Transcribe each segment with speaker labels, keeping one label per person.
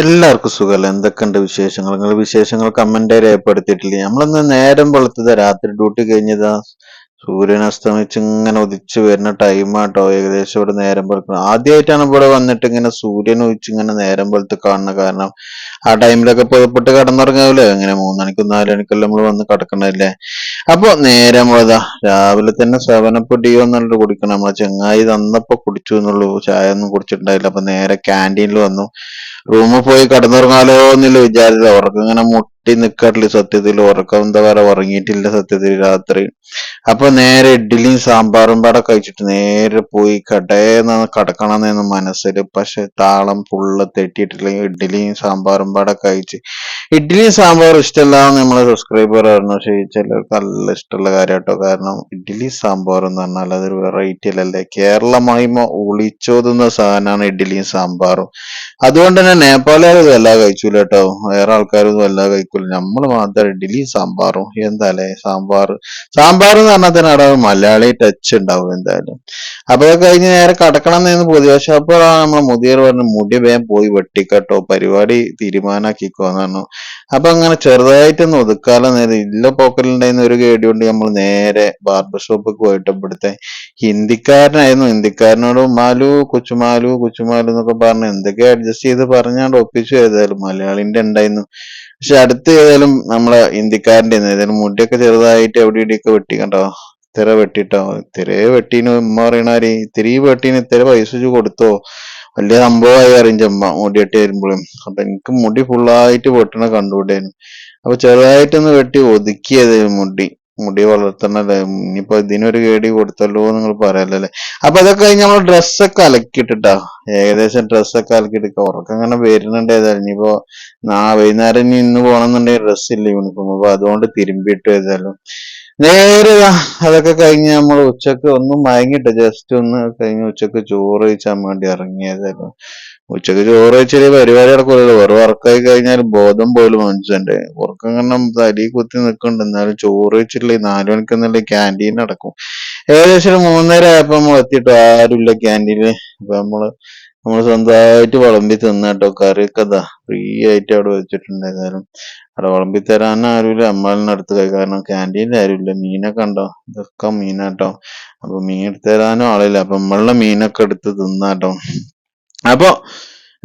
Speaker 1: എല്ലാവർക്കും സുഖമല്ല? എന്തൊക്കെയുണ്ട് വിശേഷങ്ങൾ? നിങ്ങൾ വിശേഷങ്ങൾ കമന്റ് രേഖപ്പെടുത്തിയിട്ടില്ല? നമ്മളിന്ന് നേരം വെളുത്തത്. രാത്രി ഡ്യൂട്ടി കഴിഞ്ഞതാ. സൂര്യൻ അസ്തമിച്ച് ഇങ്ങനെ ഉദിച്ചു വരുന്ന ടൈമാട്ടോ ഏകദേശം ഇവിടെ നേരം വെളുക്കുന്നത് ആദ്യമായിട്ടാണ് ഇവിടെ വന്നിട്ട് ഇങ്ങനെ സൂര്യൻ ഉദിച്ച് ഇങ്ങനെ നേരം വെളുത്ത് കാണുന്നത് കാരണം ആ ടൈമിലൊക്കെ പുതപ്പെട്ട് കടന്നിറങ്ങാവില്ലേ ഇങ്ങനെ മൂന്നണിക്കും നാലണിക്കെല്ലാം നമ്മൾ വന്ന് കിടക്കണല്ലേ അപ്പൊ നേരം പോയതാ രാവിലെ തന്നെ സവനപ്പൊടിയോ എന്നുള്ളത് കുടിക്കണം. നമ്മളെ ചെങ്ങായി തന്നപ്പോ കുടിച്ചു എന്നുള്ളൂ. ചായ ഒന്നും കുടിച്ചിട്ടുണ്ടായില്ല. അപ്പൊ നേരെ ക്യാന്റീനിൽ വന്നു. റൂമിൽ പോയി കിടന്നുറങ്ങാലോ എന്നുള്ള വിചാരിച്ചു ഉറക്കം ഇങ്ങനെ മുട്ടി നിൽക്കാറില്ല സത്യത്തിൽ. ഉറക്കം പറയാ? ഉറങ്ങിയിട്ടില്ല സത്യത്തിൽ രാത്രി. അപ്പൊ നേരെ ഇഡ്ഡലിയും സാമ്പാറും പാടെ കഴിച്ചിട്ട് നേരെ പോയി കടേന്ന് കിടക്കണമെന്ന് മനസ്സിൽ. പക്ഷെ താളം ഫുള്ള് തെറ്റിയിട്ടില്ലെങ്കിൽ ഇഡ്ഡലിയും സാമ്പാറും പാടെ കഴിച്ച്. ഇഡ്ഡലിയും സാമ്പാറും ഇഷ്ടമല്ല നമ്മളെ സബ്സ്ക്രൈബർ പറഞ്ഞു. പക്ഷേ ചിലർക്ക് നല്ല ഇഷ്ടമുള്ള കാര്യം കേട്ടോ കാരണം ഇഡ്ഡലി സാമ്പാർ എന്ന് പറഞ്ഞാൽ അതൊരു വെറൈറ്റി അല്ലല്ലേ? കേരള മഹിമ ഒളിച്ചോതുന്ന സാധനമാണ് ഇഡ്ഡലിയും സാമ്പാറും. അതുകൊണ്ട് തന്നെ നേപ്പാളുകാർ ഇതെല്ലാം കഴിച്ചൂല കേട്ടോ വേറെ ആൾക്കാരൊന്നും എല്ലാം കഴിക്കൂല നമ്മൾ മാത്രം ഇഡ്ഡലി സാമ്പാറും എന്താല്ലേ സാമ്പാർ. സാമ്പാർ എന്ന് പറഞ്ഞാൽ തന്നെ അവിടെ മലയാളി ടച്ച് ഉണ്ടാവും എന്തായാലും. അപ്പൊ അത് കഴിഞ്ഞ് നേരെ കടക്കണം എന്ന് പോയി പക്ഷെ അപ്പോഴാണ് നമ്മളെ മുതിയർ പറഞ്ഞു മുടി വേഗം പോയി വെട്ടിക്കട്ടോ പരിപാടി തീരുമാനാക്കിക്കോന്ന് പറഞ്ഞു. അപ്പൊ അങ്ങനെ ചെറുതായിട്ടൊന്ന് ഒതുക്കാല നേരം ഇല്ല പോക്കലുണ്ടായിരുന്ന ഒരു കേടി കൊണ്ട് നമ്മൾ നേരെ ബാർബർ ഷോപ്പിൽ പോയിട്ട് ഇവിടുത്തെ ഹിന്ദിക്കാരനായിരുന്നു. ഹിന്ദിക്കാരനോട് മാലു കൊച്ചുമാലു കൊച്ചുമാലു എന്നൊക്കെ പറഞ്ഞ് എന്തൊക്കെ അഡ്ജസ്റ്റ് ചെയ്ത് പറഞ്ഞാണ്ട് ഒപ്പിച്ചു. ഏതായാലും മലയാളിന്റെ ഉണ്ടായിരുന്നു. പക്ഷെ അടുത്ത് ഏതായാലും നമ്മളെ ഹിന്ദിക്കാരന്റെ ഏതായാലും മുടിയൊക്കെ ചെറുതായിട്ട് എവിടെ ഇവിടെയൊക്കെ വെട്ടി കണ്ടോ ഇത്തിര വെട്ടിട്ടോ? ഇത്തിര വെട്ടീന്. ഉമ്മ പറയണാര് ഇത്തിരി വെട്ടീന് ഇത്തിര പൈസ വെച്ച് കൊടുത്തോ? വലിയ സംഭവമായി അറിയിച്ച അമ്മ മുടി വെട്ടി വരുമ്പോഴും. അപ്പൊ എനിക്ക് മുടി ഫുള്ളായിട്ട് വെട്ടണ കണ്ടുകൂടായിരുന്നു അപ്പൊ ചെറുതായിട്ടൊന്ന് വെട്ടി ഒതുക്കിയത് മുടി. മുടി വളർത്തണല്ലേ? ഇനിയിപ്പോ ഇതിനൊരു കേടി കൊടുത്തല്ലോ നിങ്ങൾ പറയല്ലേ അപ്പൊ അതൊക്കെ കഴിഞ്ഞ് നമ്മൾ ഡ്രസ്സൊക്കെ അലക്കിയിട്ടിട്ടാ. ഏകദേശം ഡ്രസ്സൊക്കെ അലക്കിയിട്ട് ഉറക്കം അങ്ങനെ വരുന്നുണ്ട് ഏതായാലും. ഇനിയിപ്പോ നാ വൈകുന്നേരം ഇനി ഇന്ന് പോകണമെന്നുണ്ടെങ്കിൽ ഡ്രസ്സ് ഇല്ല യൂണിഫോം അപ്പൊ അതുകൊണ്ട് തിരുമ്പിയിട്ട് ഏതായാലും. നേരെ അതൊക്കെ കഴിഞ്ഞ് നമ്മൾ ഉച്ചയ്ക്ക് ഒന്നും മയങ്ങിട്ട് ജസ്റ്റ് ഒന്ന് കഴിഞ്ഞ് ഉച്ചയ്ക്ക് ചോറ് കഴിച്ചാൻ വേണ്ടി ഇറങ്ങിയതായിരുന്നു ഉച്ചയ്ക്ക് ചോറ് കഴിച്ചാൽ പരിപാടി നടക്കൂലല്ലോ. വെറും ഉറക്കായി കഴിഞ്ഞാൽ ബോധം പോലും മനുഷ്യന്റെ. ഉറക്കം കാരണം തലി കുത്തി നിൽക്കുന്നുണ്ട്. എന്നാലും ചോറ് വെച്ചിട്ടില്ല നാലു മണിക്ക് എന്നുള്ള ക്യാന്റീൻ നടക്കും. ഏകദേശം മൂന്നര ആയപ്പോ നമ്മൾ എത്തിയിട്ട് ആരുമില്ല ക്യാന്റീനിൽ അപ്പൊ നമ്മൾ നമ്മൾ സ്വന്തമായിട്ട് വിളമ്പി തിന്നാട്ടോ കറിയൊക്കെ ഇതാ ഫ്രീ ആയിട്ട് അവിടെ വെച്ചിട്ടുണ്ട്. ഏതായാലും അവിടെ വിളമ്പി തരാൻ ആരുമില്ല. അമ്മാലിന്റെ അടുത്ത് പോയി. കാരണം ക്യാന്റീനിൽ ആരുമില്ല. മീനൊക്കെ ഉണ്ടോ? ഇതൊക്കെ മീനാട്ടോ. അപ്പൊ മീൻ എടുത്ത് തരാനും ആളില്ല. അപ്പൊ നമ്മളുടെ മീനൊക്കെ എടുത്ത് തിന്നാട്ടോ. അപ്പൊ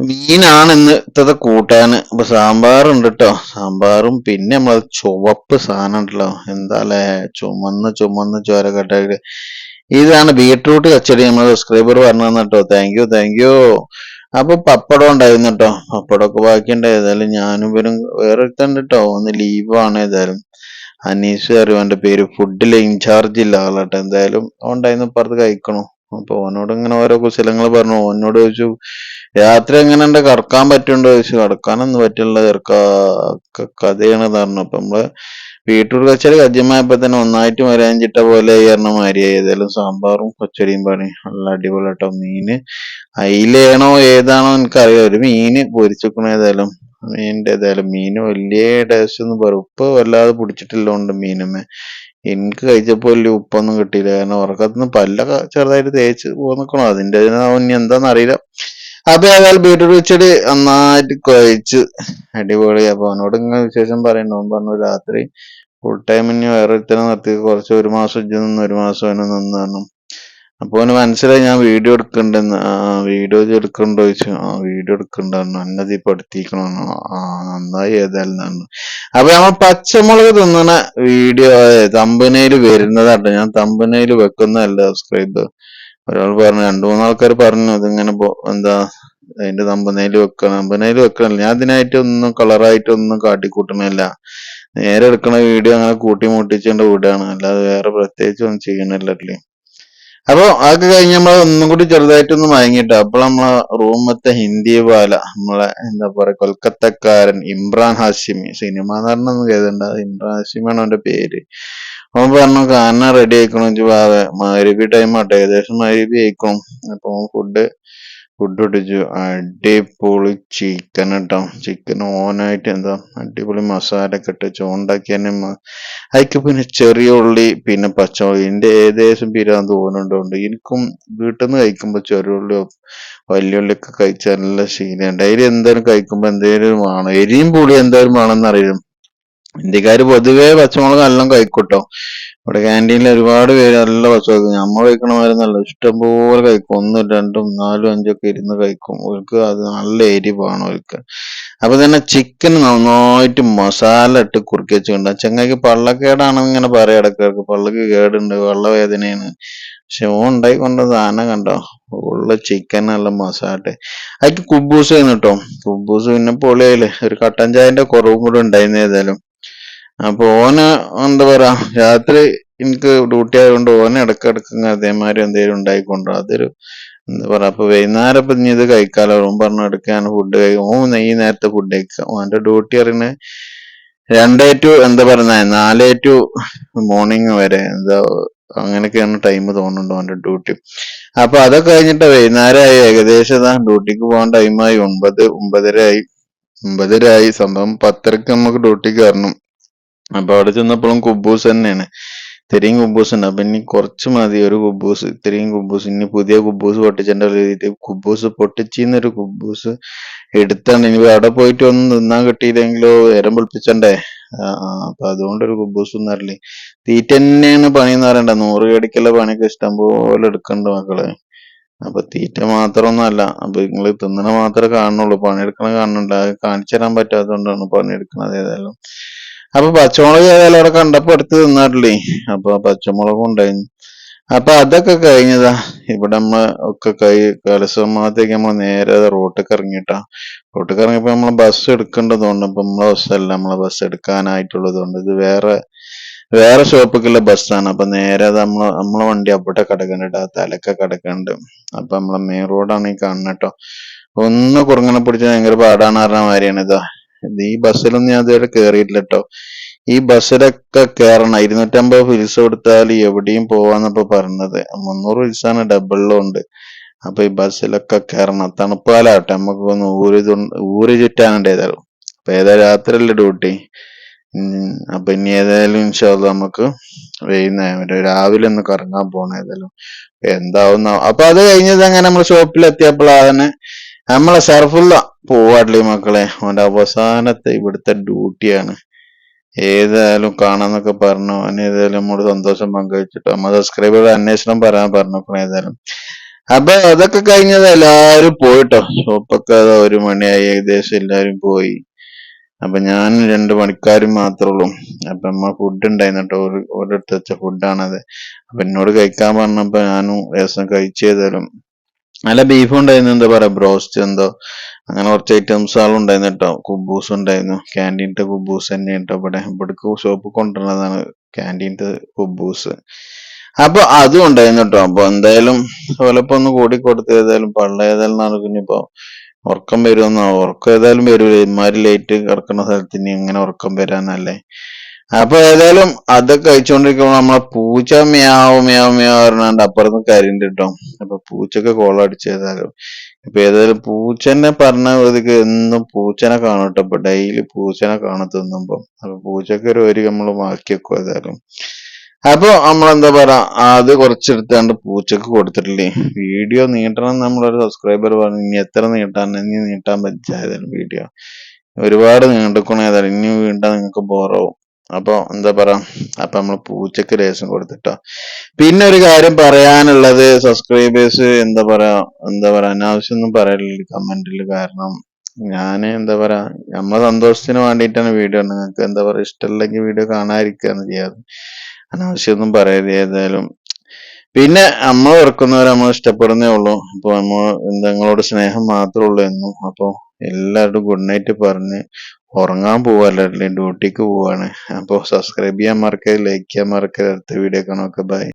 Speaker 1: മീനാണ് ഇന്നത്തെ കൂട്ടാന് ഇപ്പൊ സാമ്പാറുണ്ട് കേട്ടോ സാമ്പാറും പിന്നെ നമ്മൾ ചുവപ്പ് സാധനം ഉണ്ടല്ലോ എന്താല്ലേ? ചുമന്ന് ചുമന്ന് ചോരക്കട്ടായിട്ട് ഇതാണ് ബീട്രൂട്ട് കച്ചടി നമ്മൾ സബ്സ്ക്രൈബർ പറഞ്ഞു തന്നിട്ടോ താങ്ക് യു താങ്ക് യു അപ്പൊ പപ്പടം ഉണ്ടായിരുന്നു കേട്ടോ. പപ്പടമൊക്കെ ബാക്കിയുണ്ട്. ഏതായാലും ഞാനും ഇവരും വേറെ ഒരുത്തുണ്ട് കേട്ടോ. ഒന്ന് ലീവാണ് ഏതായാലും. അനീസ് അറിയും എന്റെ പേര്. ഫുഡിലെ ഇൻചാർജ് ഇല്ല ആളട്ടെ. എന്തായാലും ഉണ്ടായിരുന്നു ഇപ്പുറത്ത് കഴിക്കണു? അപ്പൊ ഓനോട് ഇങ്ങനെ ഓരോ കുശലങ്ങൾ പറഞ്ഞു. ഓനോട് ചോദിച്ചു രാത്രി എങ്ങനെ ഉണ്ട്? കടക്കാൻ പറ്റുണ്ടോ ചോദിച്ചു. കടക്കാനൊന്നും പറ്റില്ല ചെറുക്ക കഥയാണ് പറഞ്ഞു. അപ്പൊ നമ്മൾ വീട്ടൂർ കച്ചടി കജ്യമായപ്പോ തന്നെ ഒന്നായിട്ട് മരാഞ്ചിട്ട പോലെ പറഞ്ഞ മാരി ഏതായാലും സാമ്പാറും പച്ചടിയും പണി. നല്ല അടിപൊളി കേട്ടോ മീന് അയിലേണോ ഏതാണോ എനിക്കറിയാം ഒരു മീന് പൊരിച്ചിക്കണോ ഏതായാലും. മീനിന്റെ ഏതായാലും മീന് വലിയ ടേസ്റ്റ് ഒന്നും പറ ഉപ്പ് വല്ലാതെ പിടിച്ചിട്ടില്ലോണ്ട് മീനുമ്മേ. എനിക്ക് കഴിച്ചപ്പോൾ വലിയ ഉപ്പൊന്നും കിട്ടിയില്ല. കാരണം ഉറക്കത്തിന് പല്ലൊക്കെ ചെറുതായിട്ട് തേച്ച് പോന്നിക്കണം അതിന്റെ ഇനി എന്താന്ന് അറിയില്ല. അപ്പൊ ഏതായാലും ബീട്രൂട്ട് വെച്ചിട്ട് നന്നായിട്ട് കുഴച്ച് അടിപൊളി. അപ്പൊ അവനോട് ഇങ്ങനെ വിശേഷം പറയണ്ട. അവൻ പറഞ്ഞു രാത്രി ഫുൾ ടൈം ഇനി വേറെ ഒരുത്തനെ നിർത്തി. കുറച്ച് ഒരു മാസം ഇജ്ജ് നിന്ന് ഒരു മാസം അവന് നിന്ന്. പറഞ്ഞു അപ്പൊ അവന് മനസ്സിലായി ഞാൻ വീഡിയോ എടുക്കണ്ടെന്ന്. വീഡിയോ എടുക്കണ്ടോ ചോദിച്ചു. ആ വീഡിയോ എടുക്കണ്ടെന്നു എന്നത് എടുത്തിരിക്കണോ ആ നന്നായി ഏതായാലും പറഞ്ഞു. അപ്പൊ നമ്മൾ പച്ചമുളക് തിന്നണ വീഡിയോ തമ്പനയിൽ വരുന്നതാട്ടോ. ഞാൻ തമ്പനയിൽ വെക്കുന്നതല്ല സബ്സ്ക്രൈബ് ഒരാൾ പറഞ്ഞു രണ്ടു മൂന്ന് ആൾക്കാർ പറഞ്ഞു അതിങ്ങനെ എന്താ അതിന്റെ തമ്പനയിൽ വെക്കണം. തമ്പനയിൽ വെക്കണല്ലോ. ഞാൻ അതിനായിട്ട് ഒന്നും കളറായിട്ട് ഒന്നും കാട്ടിക്കൂട്ടണില്ല. നേരെ എടുക്കണ വീഡിയോ അങ്ങനെ കൂട്ടി മുട്ടിച്ചേണ്ട വീടാണ്. അല്ലാതെ വേറെ പ്രത്യേകിച്ച് ഒന്നും ചെയ്യണില്ലല്ലേ അപ്പൊ അതൊക്കെ കഴിഞ്ഞ് നമ്മൾ ഒന്നും കൂടി ചെറുതായിട്ടൊന്ന് മയങ്ങിട്ടോ. അപ്പോൾ നമ്മളെ റൂമത്തെ ഹിന്ദി ബാല നമ്മളെ എന്താ പറയാ കൊൽക്കത്തക്കാരൻ ഇമ്രാൻ ഹാഷിമി. സിനിമ നടനൊന്നും കേട്ടിട്ടുണ്ട് ഇമ്രാൻ ആണ് അവന്റെ പേര്. അവൻ പറഞ്ഞു കാന റെഡി ആയിക്കണു? വെച്ചാൽ മരുവി ടൈം ആട്ടെ. ഏകദേശം മരുവി ആയിക്കും അപ്പൊ ഫുഡ് ഫുഡ് അടിച്ചു അടിപൊളി ചിക്കൻ കേട്ടോ ചിക്കൻ ഓനായിട്ട് എന്താ അടിപൊളി മസാല ഒക്കെ ഇട്ട് ചോണ്ടാക്കി തന്നെ അതിക്ക് പിന്നെ ചെറിയ ഉള്ളി പിന്നെ പച്ചമുളക്. ഇതിന്റെ ഏകദേശം പിരാൻ തോന്നുന്നുണ്ട് എനിക്കും വീട്ടിൽ നിന്ന് കഴിക്കുമ്പോൾ ചെറിയ ഉള്ളിയോ വലിയ ഉള്ളിയൊക്കെ കഴിച്ചാൽ നല്ല ശീലമാണ് ഡെയിലി എന്തായാലും കഴിക്കുമ്പോൾ എന്തെങ്കിലും വേണം. എരിയും പുളി എന്തായാലും വേണമെന്നറിയും അറിയും ഇന്ത്യക്കാര് പൊതുവേ പച്ചമുളക് നല്ലോണം കഴിക്കൂട്ടോ ഇവിടെ ക്യാന്റീനിൽ ഒരുപാട് പേര് നല്ല ഭക്ഷണം കഴിക്കും. നമ്മൾ കഴിക്കണ മാതിരി നല്ല ഇഷ്ടംപോലെ കഴിക്കും. ഒന്നും രണ്ടും നാലും അഞ്ചൊക്കെ ഇരുന്ന് കഴിക്കും. അവർക്ക് അത് നല്ല എരിവാണ് അവർക്ക് അപ്പൊ തന്നെ ചിക്കൻ നന്നായിട്ട് മസാല ഇട്ട് കുറുക്കി വെച്ചിട്ടുണ്ട് ചങ്ങായിക്ക് പള്ളക്കേടാണെന്ന് ഇങ്ങനെ പറയാം ഇടക്കിടക്ക്. പള്ളക്ക് കേടുണ്ട് വെള്ളവേദനയാണ് പക്ഷെ ഓ ഉണ്ടായി കൊണ്ട സാധനം കണ്ടോ? ഉള്ള ചിക്കൻ നല്ല മസാല അതിക്ക് കുബൂസ് കേട്ടോ കുബൂസ് പിന്നെ പൊളിയായില്ലേ? ഒരു കട്ടൻ ചായന്റെ കുറവും കൂടെ ഉണ്ടായിരുന്നു ഏതായാലും. അപ്പൊ ഓന് എന്താ പറയാ രാത്രി എനിക്ക് ഡ്യൂട്ടി ആയതുകൊണ്ട് ഓന് ഇടക്കിടക്ക് അതേമാതിരി എന്തെങ്കിലും ഉണ്ടായിക്കൊണ്ടോ. അതൊരു എന്താ പറയാ അപ്പൊ വൈകുന്നേരം ഇപ്പൊ ഇനി ഇത് കഴിക്കാലോ? ഓൻ പറഞ്ഞു എടുക്കാണ് ഫുഡ് കഴിക്കും. ഓൻ ഈ നേരത്തെ ഫുഡ് കഴിക്കാം. ഓന്റെ ഡ്യൂട്ടി പറയുന്നത് രണ്ടേ ടു എന്താ പറയുന്ന നാലേ ടു മോർണിംഗ് വരെ എന്താ അങ്ങനെയൊക്കെയാണ് ടൈം തോന്നുന്നുണ്ട് ഓന്റെ ഡ്യൂട്ടി അപ്പൊ അതൊക്കെ കഴിഞ്ഞിട്ട് വൈകുന്നേരമായി ഏകദേശം ഡ്യൂട്ടിക്ക് പോകാൻ ടൈമായി ഒമ്പത് ഒമ്പതര ആയി. ഒമ്പതര ആയി. സംഭവം പത്തരക്ക് നമുക്ക് ഡ്യൂട്ടിക്ക് കയറണം അപ്പൊ അവിടെ ചെന്നപ്പോഴും കുബൂസ് തന്നെയാണ്. ഇത്രയും കുബൂസ് ഉണ്ട്. അപ്പൊ ഇനി കുറച്ച് മതി. ഒരു കുബൂസ് ഇത്രയും കുബൂസ്. ഇനി പുതിയ കുബൂസ് പൊട്ടിച്ചെന്റെ രീതിയിൽ കുബൂസ് പൊട്ടിച്ചിന്നൊരു കുബൂസ് എടുത്താണ്. ഇനി അവിടെ പോയിട്ട് ഒന്ന് തിന്നാൻ കിട്ടിയില്ലെങ്കിലോ നേരം പൊളിപ്പിച്ചണ്ടേ അപ്പൊ അതുകൊണ്ട് ഒരു കുബൂസ് ഒന്നും അറിയില്ലേ. തീറ്റ തന്നെയാണ് പണി എന്ന് പറയണ്ട? നൂറ് കടിക്കുള്ള പണിയൊക്കെ ഇഷ്ടം പോലെ എടുക്കണ്ട മക്കൾ? അപ്പൊ തീറ്റ മാത്രമൊന്നുമല്ല. അപ്പൊ നിങ്ങൾ തിന്നണ മാത്രമേ കാണുന്നുള്ളൂ. പണിയെടുക്കണ കാണുന്നുണ്ട്. അത് കാണിച്ചു തരാൻ പറ്റാത്തതുകൊണ്ടാണ് പണിയെടുക്കണത് ഏതായാലും. അപ്പൊ പച്ചമുളക് ഏതായാലും അവിടെ കണ്ടപ്പോ എടുത്ത് തിന്നാറില്ലേ? അപ്പൊ പച്ചമുളകും ഉണ്ടായിരുന്നു. അപ്പൊ അതൊക്കെ കഴിഞ്ഞതാ. ഇവിടെ നമ്മൾ ഒക്കെ കൈ കലസമാകത്തേക്ക് നമ്മൾ നേരെ റോട്ടിലേക്ക് ഇറങ്ങിട്ടാ റോട്ടിലേക്ക് ഇറങ്ങിയപ്പോ നമ്മൾ ബസ് എടുക്കേണ്ടതുകൊണ്ട് അപ്പൊ നമ്മളെ ബസ്സല്ല നമ്മളെ ബസ് എടുക്കാനായിട്ടുള്ളതുകൊണ്ട് ഇത് വേറെ വേറെ ഷോപ്പിലേക്കുള്ള ബസ്സാണ് അപ്പൊ നേരെ അത് നമ്മളെ വണ്ടി അവിടെ കിടക്കണ്ടാ ആ തലക്ക കിടക്കണ്ട്. അപ്പൊ നമ്മളെ മെയിൻ റോഡാണ് ഈ കാണുന്നത് ഒന്ന് കുറങ്ങനെ പിടിച്ചാൽ ഭയങ്കര പാടാണ് പറഞ്ഞ മാതിരിയാണ് ഇത്. ഈ ബസ്സിലൊന്നും ഞാൻ ഇതുവരെ കേറിയിട്ടില്ല കേട്ടോ ഈ ബസ്സിലൊക്കെ കേറണം. ഇരുന്നൂറ്റമ്പത് ഫീസ് കൊടുത്താൽ എവിടെയും പോവാന്നപ്പോ പറഞ്ഞത്. മുന്നൂറ് ഫീസാണ് ഡബിളിലും ഉണ്ട്. അപ്പൊ ഈ ബസ്സിലൊക്കെ കയറണം കേറണം. തണുപ്പാലാട്ടെ നമുക്ക് ഒന്ന് ഊര് ഊര് ചുറ്റാനുണ്ട് ഏതായാലും. അപ്പൊ ഏതായാലും രാത്രിയല്ലേ ഡ്യൂട്ടി അപ്പൊ ഇനി ഏതായാലും ഇൻഷാല്ല നമുക്ക് വൈകുന്നേരം രാവിലെ ഒന്ന് കറങ്ങാൻ പോണം ഏതായാലും. എന്താവുന്ന അപ്പൊ അത് കഴിഞ്ഞത് അങ്ങനെ നമ്മൾ ഷോപ്പിൽ എത്തിയപ്പോഴാണ് നമ്മളെ ഷർഫുള്ള പോവാട്ടില്ലേ മക്കളെ അവന്റെ അവസാനത്തെ ഇവിടുത്തെ ഡ്യൂട്ടിയാണ്. ഏതായാലും കാണാന്നൊക്കെ പറഞ്ഞു. അവൻ ഏതായാലും നമ്മോട് സന്തോഷം പങ്കുവെച്ചിട്ട്. നമ്മൾ സബ്സ്ക്രൈബറുടെ അന്വേഷണം പറയാൻ പറഞ്ഞു ഏതായാലും. അപ്പൊ അതൊക്കെ കഴിഞ്ഞത് എല്ലാരും പോയിട്ടോ? ഷോപ്പൊക്കെ ഒരു മണിയായി. ഏകദേശം എല്ലാരും പോയി. അപ്പൊ ഞാൻ രണ്ട് പണിക്കാരും മാത്രമേ ഉള്ളൂ. അപ്പൊ നമ്മ ഫുഡ് ഉണ്ടായിരുന്നു ഒരു ഓരോരുത്തർ വെച്ച ഫുഡാണത് അപ്പൊ എന്നോട് കഴിക്കാൻ പറഞ്ഞപ്പോ ഞാനും രസം കഴിച്ചേതായാലും നല്ല ബീഫ് ഉണ്ടായിരുന്നു. എന്താ പറയാ ബ്രോസ്റ്റ് എന്തോ. അങ്ങനെ കുറച്ച് ഐറ്റംസ് ആളുണ്ടായിരുന്നു കേട്ടോ കുബൂസ് ഉണ്ടായിരുന്നു. ക്യാന്റീന്റെ കുബൂസ് തന്നെ കേട്ടോ ഇവിടെ. ഇവിടേക്ക് ഷോപ്പ് കൊണ്ടുവരുന്നതാണ് ക്യാന്റീന്റെ കുബൂസ്. അപ്പൊ അതും ഉണ്ടായിരുന്നു കേട്ടോ അപ്പൊ എന്തായാലും ചിലപ്പോ ഒന്ന് കൂടി കൊടുത്ത് ഏതായാലും പള്ള ഏതായാലും നടക്കുന്നിപ്പോ ഉറക്കം വരുമെന്നോ. ഉറക്കം ഏതായാലും വരൂല. ഇമാര് ലേറ്റ് കിടക്കുന്ന സ്ഥലത്ത് ഇനി എങ്ങനെ ഉറക്കം വരാന്നല്ലേ. അപ്പൊ ഏതായാലും അതൊക്കെ കഴിച്ചുകൊണ്ടിരിക്കുമ്പോൾ നമ്മളെ പൂച്ച മ്യാവ് മ്യാവ് മ്യാവ് പറഞ്ഞാണ്ട് അപ്പുറത്ത് കരിണ്ട് കിട്ടും അപ്പൊ പൂച്ചക്ക് കോളം അടിച്ചേതായാലും. ഇപ്പൊ ഏതായാലും പൂച്ചനെ പറഞ്ഞ ഇതിക്ക് എന്നും പൂച്ചനെ കാണട്ടെ. ഇപ്പൊ ഡെയിലി പൂച്ചനെ കാണത്തുന്നുമ്പോ അപ്പൊ പൂച്ചക്ക് ഒരു വരി നമ്മൾ മാറ്റി വെക്കും ഏതായാലും. അപ്പൊ നമ്മളെന്താ പറയാ അത് കുറച്ചെടുത്താണ്ട് പൂച്ചക്ക് കൊടുത്തിട്ടില്ലേ. വീഡിയോ നീട്ടണം നമ്മളൊരു സബ്സ്ക്രൈബർ പറഞ്ഞു. ഇനി എത്ര നീട്ടാൻ ഇനി നീട്ടാൻ പറ്റായതാണ് വീഡിയോ ഒരുപാട് നീണ്ടിക്കണ ഏതായാലും. ഇനി വീണ്ടാ നിങ്ങൾക്ക് ബോറാവും അപ്പൊ എന്താ പറയാ അപ്പൊ നമ്മൾ പൂച്ചക്ക് ലേശം കൊടുത്തിട്ടോ. പിന്നെ ഒരു കാര്യം പറയാനുള്ളത് സബ്സ്ക്രൈബേഴ്സ് എന്താ പറയാ എന്താ പറയാ അനാവശ്യം ഒന്നും പറയലില്ല കമന്റിൽ കാരണം ഞാൻ എന്താ പറയാ നമ്മളെ സന്തോഷത്തിന് വേണ്ടിയിട്ടാണ് വീഡിയോ നിങ്ങൾക്ക് എന്താ പറയാ ഇഷ്ടമില്ലെങ്കിൽ വീഡിയോ കാണാതിരിക്കുകയാണ് ചെയ്യാറ് അനാവശ്യമൊന്നും പറയരുത് ഏതായാലും. പിന്നെ നമ്മൾ ഓർക്കുന്നവരെ നമ്മൾ ഇഷ്ടപ്പെടുന്നേ ഉള്ളൂ. അപ്പൊ നമ്മൾ നിങ്ങളോട് സ്നേഹം മാത്രമേ ഉള്ളൂ എന്നും. അപ്പൊ എല്ലാവരും ഗുഡ് നൈറ്റ് പറഞ്ഞ് ഉറങ്ങാൻ പോവല്ലേ ഡ്യൂട്ടിക്ക് പോവാണ്. അപ്പോൾ സബ്സ്ക്രൈബ് ചെയ്യാൻ മറക്കരുത് ലൈക്ക് ചെയ്യാൻ മറക്കരുത്. അടുത്ത വീഡിയോ കാണാം ഓക്കെ ബൈ